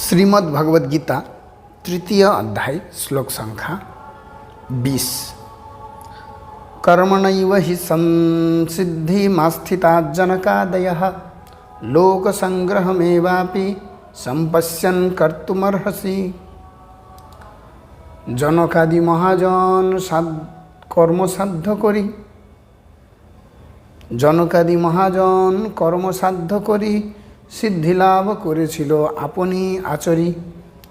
শ্রীমদ্ ভগবদ গীতা তৃতীয় অধ্যায় শ্লোক সংখ্যা বিশ কর্মণৈব হি সংসিদ্ধিমাস্থিতা জনকাদয় লোকসংগ্রহমেবাপি সম্পশ্যন কর্তুমর্হসি জনকাদি মহাজন সাধ কর্মসাধ্য করি জনকাদি মহাজন কর্মসাধ্য করি সিদ্ধিলাভ করেছিল আপনি আচরি।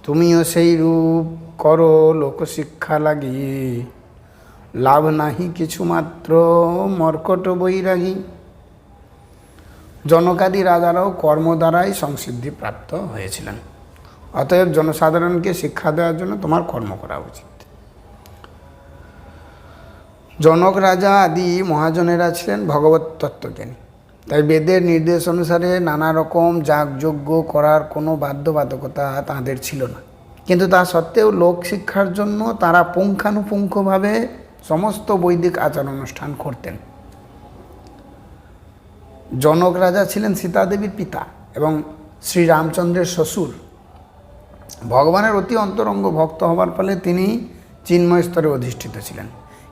তুমিও সেই রূপ করো লোকশিক্ষা লাগিয়ে। লাভ নাহি কিছু মাত্র মর্কট বৈরাগী। জনকাদি রাজারাও কর্ম দ্বারাই সংসিদ্ধি প্রাপ্ত হয়েছিলেন। অতএব জনসাধারণকে শিক্ষা দেওয়ার জন্য তোমার কর্ম করা উচিত। জনক রাজা আদি মহাজনেরা ছিলেন ভগবত তত্ত্বজ্ঞানী। তাই বেদের নির্দেশ অনুসারে নানা রকম যাগযজ্ঞ করার কোনো বাধ্যবাধকতা তাদের ছিল না। কিন্তু তা সত্ত্বেও লোক শিক্ষার জন্য তারা পুঙ্খানুপুঙ্খভাবে সমস্ত বৈদিক আচার অনুষ্ঠান করতেন। জনক রাজা ছিলেন সীতাদেবীর পিতা এবং শ্রীরামচন্দ্রের শ্বশুর। ভগবানের অতি অন্তরঙ্গ ভক্ত হবার ফলে তিনি চিন্ময় স্তরে অধিষ্ঠিত ছিলেন।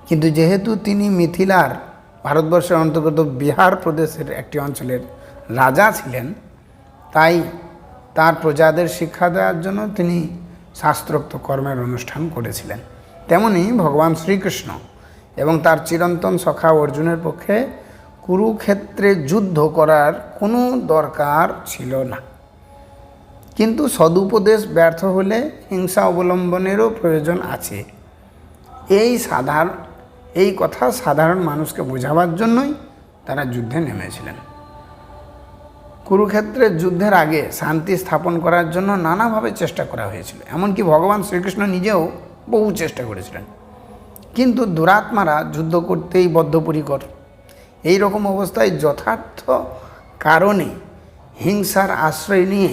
কিন্তু যেহেতু তিনি মিথিলার ভারতবর্ষের অন্তর্গত বিহার প্রদেশের একটি অঞ্চলের রাজা ছিলেন। তাই তার প্রজাদের শিক্ষা দেওয়ার জন্য তিনি শাস্ত্রোক্ত কর্মের অনুষ্ঠান করেছিলেন। তেমনি ভগবান শ্রীকৃষ্ণ এবং তার চিরন্তন সখা অর্জুনের পক্ষে কুরুক্ষেত্রে যুদ্ধ করার কোনো দরকার ছিল না। কিন্তু সদুপদেশ ব্যর্থ হলে হিংসা অবলম্বনেরও প্রয়োজন আছে। এই সাধারণ এই কথা সাধারণ মানুষকে বোঝাবার জন্যই তারা যুদ্ধে নেমেছিলেন। কুরুক্ষেত্রের যুদ্ধের আগে শান্তি স্থাপন করার জন্য নানাভাবে চেষ্টা করা হয়েছিল। এমনকি ভগবান শ্রীকৃষ্ণ নিজেও বহু চেষ্টা করেছিলেন। কিন্তু দুরাত্মারা যুদ্ধ করতেই বদ্ধপরিকর। এই রকম অবস্থায় যথার্থ কারণে হিংসার আশ্রয় নিয়ে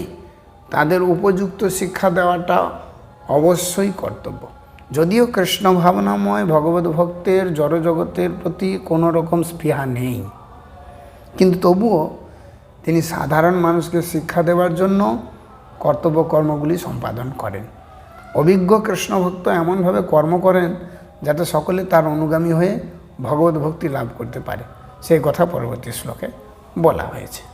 তাদের উপযুক্ত শিক্ষা দেওয়াটা অবশ্যই কর্তব্য। যদিও কৃষ্ণ ভাবনাময় ভগবত ভক্তের জড়জগতের প্রতি কোনো রকম স্পৃহা নেই। কিন্তু তবুও তিনি সাধারণ মানুষকে শিক্ষা দেওয়ার জন্য কর্তব্য কর্মগুলি সম্পাদন করেন। অভিজ্ঞ কৃষ্ণভক্ত এমনভাবে কর্ম করেন যাতে সকলে তার অনুগামী হয়ে ভগবত ভক্তি লাভ করতে পারে। সেই কথা পরবর্তী শ্লোকে বলা হয়েছে।